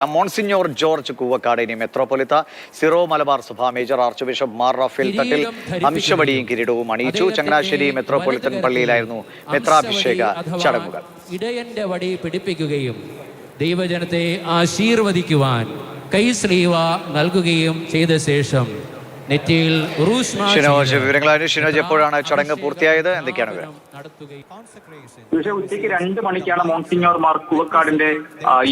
Monsignor George Koovakad ഇനി മെത്രോപൊലിത്ത സിറോ മലബാർ സഭ major archbishop Mar Raphael Thattil അംശവടിയും കിരീടവും അണിയിച്ചു. ചങ്ങനാശ്ശേരി മെത്രോപൊലിത്തൻ പള്ളിയിലായിരുന്നു മെത്രാഭിഷേക ചടങ്ങുകൾ. ഇടയന്റെ വടി പിടിപ്പിക്കുകയും ദൈവജനത്തെ ആശീർവദിക്കുവാൻ കൈശ്രീവ നൽകുകയും ചെയ്ത ശേഷം നെറ്റിയിൽ ഷിനോജ് വിവരങ്ങളായിരുന്നു ഷിനോജ് എപ്പോഴാണ് ചടങ്ങ് പൂർത്തിയായത്? എന്തൊക്കെയാണ് വിവരം? നടത്തുകയും പക്ഷേ ഉച്ചയ്ക്ക് രണ്ട് മണിക്കാണ് മോൺസിഞ്ഞോർ മാർ കുവക്കാടിന്റെ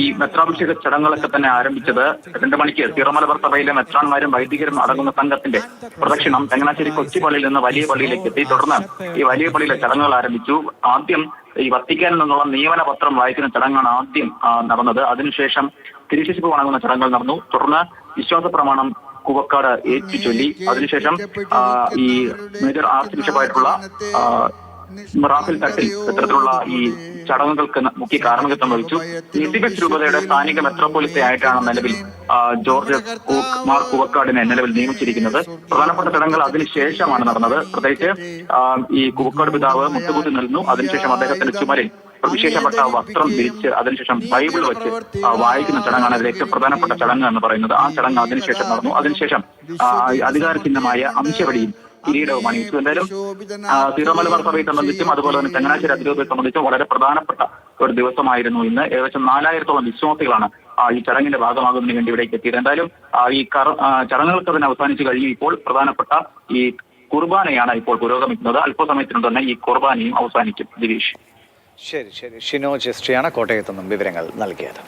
ഈ മെത്രാഭിഷേക ചടങ്ങുകളൊക്കെ തന്നെ ആരംഭിച്ചത്. രണ്ട് മണിക്ക് സീറോമലബാർ സഭയിലെ മെത്രാന്മാരും വൈദികരും അടങ്ങുന്ന സംഘത്തിന്റെ പ്രദക്ഷിണം ചങ്ങനാശ്ശേരി കൊച്ചി പള്ളിയിൽ നിന്ന് വലിയ പള്ളിയിലേക്ക് എത്തി. തുടർന്ന് ഈ വലിയ പള്ളിയിലെ ചടങ്ങുകൾ ആരംഭിച്ചു. ആദ്യം ഈ വത്തിക്കാനിൽ നിന്നുള്ള നിയമന പത്രം വായിക്കുന്ന ചടങ്ങാണ് ആദ്യം നടന്നത്. അതിനുശേഷം തിരിശിശിപ്പ് വണങ്ങുന്ന ചടങ്ങുകൾ നടന്നു. തുടർന്ന് വിശ്വാസ പ്രമാണം കുവക്കാട് ഏറ്റു ചൊല്ലി അതിനുശേഷം ഈ മേജർ ആർച്ച് ബിഷപ്പായിട്ടുള്ള റാഫേൽ തട്ടിൽ ഇത്തരത്തിലുള്ള ഈ ചടങ്ങുകൾക്ക് മുഖ്യ കാരണകത്വം വഹിച്ചു. നിതിബെറ്റ് രൂപതയുടെ സ്ഥാനിക മെത്രോപൊലിത്ത ആയിട്ടാണ് നിലവിൽ ജോർജ് മാർ കുവക്കാടിനെ നിലവിൽ നിയമിച്ചിരിക്കുന്നത്. പ്രധാനപ്പെട്ട ചടങ്ങുകൾ അതിനുശേഷമാണ് നടന്നത്. പ്രത്യേകിച്ച് ഈ കുവക്കാട് പിതാവ് മുട്ടുകൂട്ടി നിന്നു അതിനുശേഷം അദ്ദേഹത്തിന്റെ ചുമരിൽ വിശേഷപ്പെട്ട വസ്ത്രം ധരിച്ച് അതിനുശേഷം ബൈബിൾ വെച്ച് വായിക്കുന്ന ചടങ്ങാണ് അതിൽ ഏറ്റവും പ്രധാനപ്പെട്ട ചടങ്ങ് എന്ന് പറയുന്നത്. ആ ചടങ്ങ് അതിനുശേഷം നടന്നു. അതിനുശേഷം ആ, അധികാര കിരീടവും അണിയിച്ചു. എന്തായാലും സീറോ മലബാർ സഭയെ സംബന്ധിച്ചും അതുപോലെ തന്നെ ചങ്ങനാശ്ശേരി അതിരൂപയെ സംബന്ധിച്ചും വളരെ പ്രധാനപ്പെട്ട ഒരു ദിവസമായിരുന്നു ഇന്ന്. ഏകദേശം നാലായിരത്തോളം വിശ്വാസികളാണ് ആ, ഈ ചടങ്ങിന്റെ ഭാഗമാകുന്നതിന് വേണ്ടി ഇവിടേക്ക് എത്തിയത്. എന്തായാലും ഈ ചടങ്ങുകൾക്ക് തന്നെ അവസാനിച്ചു കഴിഞ്ഞു. ഇപ്പോൾ പ്രധാനപ്പെട്ട ഈ കുർബാനയാണ് ഇപ്പോൾ പുരോഗമിക്കുന്നത്. അല്പസമയത്തിനും തന്നെ ഈ കുർബാനയും അവസാനിക്കും. ദിലീഷ് ശരി ശരി. ഷിനോ ജസ്റ്റിയാണ് കോട്ടയത്ത് നിന്നും വിവരങ്ങൾ നൽകിയത്.